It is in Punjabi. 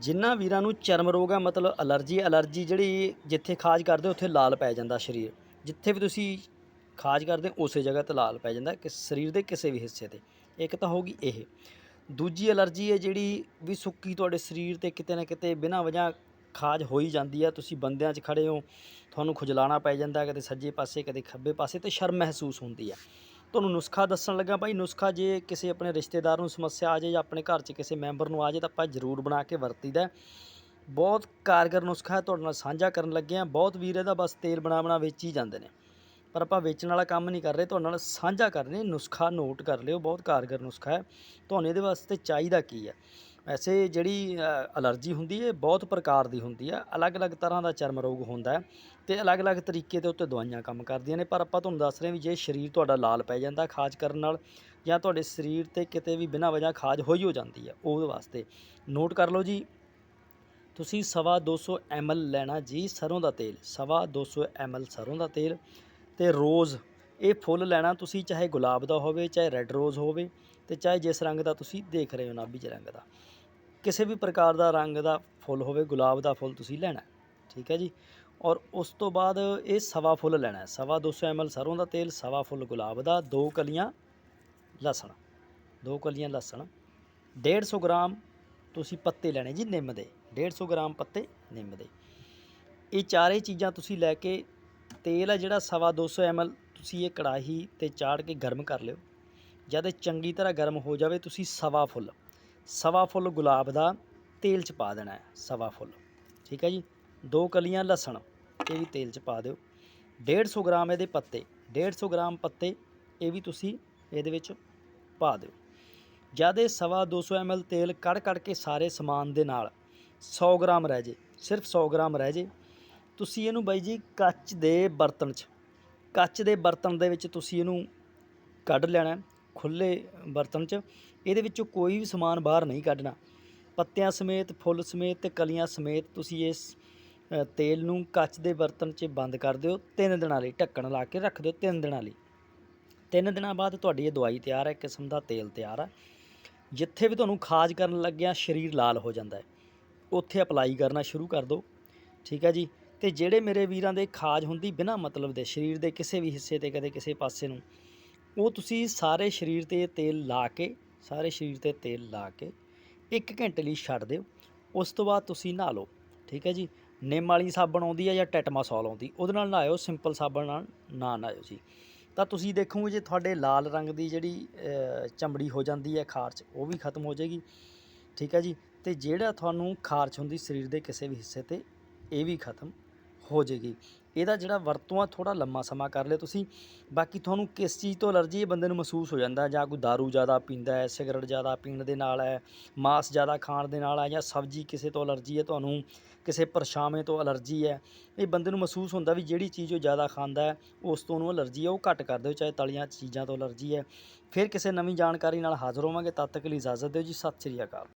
ਜਿਨ੍ਹਾਂ ਵੀਰਾਂ ਨੂੰ ਚਰਮ ਰੋਗ ਹੈ ਮਤਲਬ ਅਲਰਜੀ ਅਲਰਜੀ ਜਿਹੜੀ ਜਿੱਥੇ ਖਾਜ ਕਰਦੇ, ਉੱਥੇ ਲਾਲ ਪੈ ਜਾਂਦਾ ਸਰੀਰ। ਜਿੱਥੇ ਵੀ ਤੁਸੀਂ ਖਾਜ ਕਰਦੇ, ਉਸੇ ਜਗ੍ਹਾ ਤੇ ਲਾਲ ਪੈ ਜਾਂਦਾ, ਕਿ ਸਰੀਰ ਦੇ ਕਿਸੇ ਵੀ ਹਿੱਸੇ ਤੇ। ਇੱਕ ਤਾਂ ਹੋਗੀ ਇਹ। ਦੂਜੀ ਅਲਰਜੀ ਹੈ ਜਿਹੜੀ ਵੀ ਸੁੱਕੀ ਤੁਹਾਡੇ ਸਰੀਰ ਤੇ ਕਿਤੇ ਨਾ ਕਿਤੇ ਬਿਨਾਂ ਵਜ੍ਹਾ ਖਾਜ ਹੋਈ ਜਾਂਦੀ ਆ। ਤੁਸੀਂ ਬੰਦਿਆਂ 'ਚ ਖੜੇ ਹੋ, ਤੁਹਾਨੂੰ ਖੁਜਲਾਣਾ ਪੈ ਜਾਂਦਾ, ਕਦੇ ਸੱਜੇ ਪਾਸੇ, ਕਦੇ ਖੱਬੇ ਪਾਸੇ, ਤੇ ਸ਼ਰਮ ਮਹਿਸੂਸ ਹੁੰਦੀ ਆ। ਤੁਹਾਨੂੰ ਨੁਸਖਾ ਦੱਸਣ ਲੱਗਾ ਭਾਈ। ਨੁਸਖਾ ਜੇ ਕਿਸੇ ਆਪਣੇ ਰਿਸ਼ਤੇਦਾਰ ਨੂੰ ਸਮੱਸਿਆ ਆ ਜਾਏ ਜਾਂ ਆਪਣੇ ਘਰ 'ਚ ਕਿਸੇ ਮੈਂਬਰ ਨੂੰ ਆ ਜਾਏ ਤਾਂ ਆਪਾਂ ਜ਼ਰੂਰ ਬਣਾ ਕੇ ਵਰਤੀਦਾ ਬਹੁਤ ਕਾਰਗਰ ਨੁਸਖਾ ਹੈ, ਤੁਹਾਡੇ ਨਾਲ ਸਾਂਝਾ ਕਰਨ ਲੱਗੇ ਆ ਬਹੁਤ ਵੀਰ ਇਹਦਾ ਬਸ ਤੇਲ ਬਣਾ ਬਣਾ ਵੇਚ ਹੀ ਜਾਂਦੇ ਨੇ। ਪਰ ਆਪਾਂ ਵੇਚਣ ਵਾਲਾ ਕੰਮ ਨਹੀਂ ਕਰ ਰਹੇ, ਤੁਹਾਡੇ ਨਾਲ ਸਾਂਝਾ ਕਰ ਰਹੇ ਨੁਸਖਾ ਨੋਟ ਕਰ ਲਿਓ, ਬਹੁਤ ਕਾਰਗਰ ਨੁਸਖਾ ਹੈ। ਤੁਹਾਨੂੰ ਇਹਦੇ ਵਾਸਤੇ ਚਾਹੀਦਾ ਕੀ ਹੈ? ਵੈਸੇ ਜਿਹੜੀ ਅ, ਅਲਰਜੀ ਹੁੰਦੀ ਹੈ ਬਹੁਤ ਪ੍ਰਕਾਰ ਦੀ ਹੁੰਦੀ ਹੈ ਅਲੱਗ-ਅਲੱਗ ਤਰ੍ਹਾਂ ਦਾ ਚਰਮ ਰੋਗ ਹੁੰਦਾ ਹੈ ਤੇ ਅਲੱਗ-ਅਲੱਗ ਤਰੀਕੇ ਦੇ ਉੱਤੇ ਦਵਾਈਆਂ ਕੰਮ ਕਰਦੀਆਂ ਨੇ। ਪਰ ਆਪਾਂ ਤੁਹਾਨੂੰ ਦੱਸ ਰਹੇ ਹਾਂ ਵੀ ਜੇ ਸਰੀਰ ਤੁਹਾਡਾ ਲਾਲ ਪੈ ਜਾਂਦਾ ਖਾਜ ਕਰਨ ਨਾਲ ਜਾਂ ਤੁਹਾਡੇ ਸਰੀਰ ਤੇ ਕਿਤੇ ਵੀ ਬਿਨਾਂ ਵਜ੍ਹਾ ਖਾਜ ਹੋਈ ਹੋ ਜਾਂਦੀ ਹੈ ਉਹਦੇ ਵਾਸਤੇ ਨੋਟ ਕਰ ਲਓ ਜੀ। ਤੁਸੀਂ ਸਵਾ 200 ml ਲੈਣਾ ਜੀ ਸਰੋਂ ਦਾ ਤੇਲ ਸਵਾ 200 ml ਸਰੋਂ ਦਾ ਤੇਲ ਤੇ ਰੋਜ਼ ਇਹ ਫੁੱਲ ਲੈਣਾ ਤੁਸੀਂ ਚਾਹੇ ਗੁਲਾਬ ਦਾ ਹੋਵੇ ਚਾਹੇ ਰੈੱਡ ਰੋਜ਼ ਹੋਵੇ ਤੇ ਚਾਹੇ ਜਿਸ ਰੰਗ ਦਾ ਤੁਸੀਂ ਦੇਖ ਰਹੇ ਹੋ ਨਾਭੀ ਚ ਰੰਗ ਦਾ। ਕਿਸੇ ਵੀ ਪ੍ਰਕਾਰ ਦਾ ਰੰਗ ਦਾ ਫੁੱਲ ਹੋਵੇ, ਗੁਲਾਬ ਦਾ ਫੁੱਲ ਤੁਸੀਂ ਲੈਣਾ ਠੀਕ ਹੈ ਜੀ ਔਰ ਉਸ ਤੋਂ ਬਾਅਦ ਇਹ ਸਵਾ ਫੁੱਲ ਲੈਣਾ ਹੈ। ਸਵਾ 200 ml ਸਰੋਂ ਦਾ ਤੇਲ, ਸਵਾ ਫੁੱਲ ਗੁਲਾਬ ਦਾ, ਦੋ ਕਲੀਆਂ ਲਸਣ, ਦੋ ਕਲੀਆਂ ਲਸਣ 150 ਗ੍ਰਾਮ ਤੁਸੀਂ ਪੱਤੇ ਲੈਣੇ ਜੀ ਨਿੰਮ ਦੇ 150 ਗ੍ਰਾਮ ਪੱਤੇ ਨਿੰਮ ਦੇ ਇਹ ਚਾਰੇ ਚੀਜ਼ਾਂ ਤੁਸੀਂ ਲੈ ਕੇ ਤੇਲ ਆ ਜਿਹੜਾ ਸਵਾ 200 ml ਤੁਸੀਂ ਇਹ ਕੜਾਹੀ ਤੇ ਚਾੜ ਕੇ ਗਰਮ ਕਰ ਲਿਓ ਜਦ ਇਹ ਚੰਗੀ ਤਰ੍ਹਾਂ ਗਰਮ ਹੋ ਜਾਵੇ, ਤੁਸੀਂ ਸਵਾ ਫੁੱਲ ਸਵਾ ਫੁੱਲ ਗੁਲਾਬ ਦਾ ਤੇਲ ਚ ਪਾ ਦੇਣਾ ਹੈ, ਸਵਾ ਫੁੱਲ। ਠੀਕ ਹੈ ਜੀ? ਦੋ ਕਲੀਆਂ ਲਸਣ, ਇਹ ਵੀ ਤੇਲ ਚ ਪਾ ਦਿਓ। 150 ਗ੍ਰਾਮ ਇਹਦੇ ਪੱਤੇ 150 ਗ੍ਰਾਮ ਪੱਤੇ ਇਹ ਵੀ ਤੁਸੀਂ ਇਹਦੇ ਵਿੱਚ ਪਾ ਦਿਓ। ਜਦ ਇਹ ਸਵਾ 200 ml ਤੇਲ ਕੜ ਕੜ ਕੇ ਸਾਰੇ ਸਮਾਨ ਦੇ ਨਾਲ 100 ਗ੍ਰਾਮ ਰਹਿ ਜੇ, ਸਿਰਫ 100 ਗ੍ਰਾਮ ਰਹਿ ਜੇ। ਤੁਸੀਂ ਇਹਨੂੰ ਬਾਈ ਜੀ ਕੱਚ ਦੇ ਬਰਤਨ 'ਚ, ਕੱਚ ਦੇ ਬਰਤਨ ਦੇ ਵਿੱਚ ਤੁਸੀਂ ਇਹਨੂੰ ਕੱਢ ਲੈਣਾ ਖੁੱਲੇ ਬਰਤਨ 'ਚ, ਇਹਦੇ ਵਿੱਚੋਂ ਕੋਈ ਵੀ ਸਮਾਨ ਬਾਹਰ ਨਹੀਂ ਕੱਢਣਾ। ਪੱਤਿਆਂ ਸਮੇਤ, ਫੁੱਲ ਸਮੇਤ ਤੇ ਕਲੀਆਂ ਸਮੇਤ ਤੁਸੀਂ ਇਸ ਤੇਲ ਨੂੰ ਕੱਚ ਦੇ ਬਰਤਨ 'ਚ ਬੰਦ ਕਰ ਦਿਓ, ਤਿੰਨ ਦਿਨਾਂ ਲਈ, ਢੱਕਣ ਲਾ ਕੇ ਰੱਖ ਦਿਓ ਤਿੰਨ ਦਿਨਾਂ ਲਈ। ਤਿੰਨ ਦਿਨਾਂ ਬਾਅਦ ਤੁਹਾਡੀ ਇਹ ਦਵਾਈ ਤਿਆਰ ਹੈ ਕਿਸਮ ਦਾ ਤੇਲ ਤਿਆਰ ਹੈ ਜਿੱਥੇ ਵੀ ਤੁਹਾਨੂੰ ਖਾਜ ਕਰਨ ਲੱਗਿਆ ਸਰੀਰ ਲਾਲ ਹੋ ਜਾਂਦਾ ਹੈ। ਉੱਥੇ ਅਪਲਾਈ ਕਰਨਾ ਸ਼ੁਰੂ ਕਰ ਦਿਓ, ਠੀਕ ਹੈ ਜੀ? ਤੇ ਜਿਹੜੇ ਮੇਰੇ ਵੀਰਾਂ ਦੇ ਖਾਜ ਹੁੰਦੀ ਬਿਨਾਂ ਮਤਲਬ ਦੇ, ਸਰੀਰ ਦੇ ਕਿਸੇ ਵੀ ਹਿੱਸੇ ਤੇ ਕਦੇ ਕਿਸੇ ਪਾਸੇ ਨੂੰ ਉਹ ਤੁਸੀਂ ਸਾਰੇ ਸਰੀਰ ਤੇ ਤੇਲ ਲਾ ਕੇ, ਸਾਰੇ ਸਰੀਰ ਤੇ ਤੇਲ ਲਾ ਕੇ 1 ਘੰਟੇ ਲਈ ਛੱਡ ਦਿਓ। ਉਸ ਤੋਂ ਬਾਅਦ ਤੁਸੀਂ ਨਹਾ ਲਓ, ਠੀਕ ਹੈ ਜੀ? ਨਿੰਮ ਵਾਲੀ ਸਾਬਣ ਆਉਂਦੀ ਹੈ ਜਾਂ ਟੈਟਮਾਸੋਲ ਆਉਂਦੀ, ਉਹਦੇ ਨਾਲ ਨਹਾਇਓ, ਸਿੰਪਲ ਸਾਬਣ ਨਾਲ ਨਾ ਨਹਾਇਓ ਜੀ। ਤਾਂ ਤੁਸੀਂ ਦੇਖੋਗੇ ਜੇ ਤੁਹਾਡੇ ਲਾਲ ਰੰਗ ਦੀ ਜਿਹੜੀ ਚਮੜੀ ਹੋ ਜਾਂਦੀ ਹੈ ਖਾਰਚ, ਉਹ ਵੀ ਖਤਮ ਹੋ ਜਾਏਗੀ, ਠੀਕ ਹੈ ਜੀ? ਤੇ ਜਿਹੜਾ ਤੁਹਾਨੂੰ ਖਾਰਚ ਹੁੰਦੀ ਸਰੀਰ ਦੇ ਕਿਸੇ ਵੀ ਹਿੱਸੇ ਤੇ, ਇਹ ਵੀ ਖਤਮ ਹੋ ਜਾਏਗੀ। ਇਹਦਾ ਜਿਹੜਾ ਵਰਤੋਂ ਆ ਥੋੜਾ ਲੰਮਾ ਸਮਾਂ ਕਰ ਲਿਓ ਤੁਸੀਂ। ਬਾਕੀ ਤੁਹਾਨੂੰ ਕਿਸ ਚੀਜ਼ ਤੋਂ ਅਲਰਜੀ ਇਹ ਬੰਦੇ ਨੂੰ ਮਹਿਸੂਸ ਹੋ ਜਾਂਦਾ, ਜਾਂ ਕੋਈ दारू ਜ਼ਿਆਦਾ ਪੀਂਦਾ ਹੈ, ਸਿਗਰਟ ਜ਼ਿਆਦਾ ਪੀਣ ਦੇ ਨਾਲ ਹੈ, ਮਾਸ ਜ਼ਿਆਦਾ ਖਾਣ ਦੇ ਨਾਲ ਹੈ, ਜਾਂ ਸਬਜ਼ੀ ਕਿਸੇ ਤੋਂ ਅਲਰਜੀ ਹੈ, ਤੁਹਾਨੂੰ ਕਿਸੇ ਪਰਛਾਵੇਂ ਤੋਂ ਅਲਰਜੀ ਹੈ, ਇਹ ਬੰਦੇ ਨੂੰ ਮਹਿਸੂਸ ਹੁੰਦਾ ਵੀ ਜਿਹੜੀ ਚੀਜ਼ ਉਹ ਜ਼ਿਆਦਾ ਖਾਂਦਾ ਹੈ, ਉਸ ਤੋਂ ਉਹਨੂੰ ਅਲਰਜੀ ਹੈ, ਉਹ ਘੱਟ ਕਰ ਦਿਓ, ਚਾਹੇ ਤਲੀਆਂ ਚੀਜ਼ਾਂ ਤੋਂ ਅਲਰਜੀ ਹੈ। ਫਿਰ ਕਿਸੇ ਨਵੀਂ ਜਾਣਕਾਰੀ ਨਾਲ ਹਾਜ਼ਰ ਹੋਵਾਂਗੇ, ਤਦ ਤੱਕ ਲਈ ਇਜਾਜ਼ਤ ਦਿਓ ਜੀ, ਸਤਿ ਸ੍ਰੀ ਅਕਾਲ।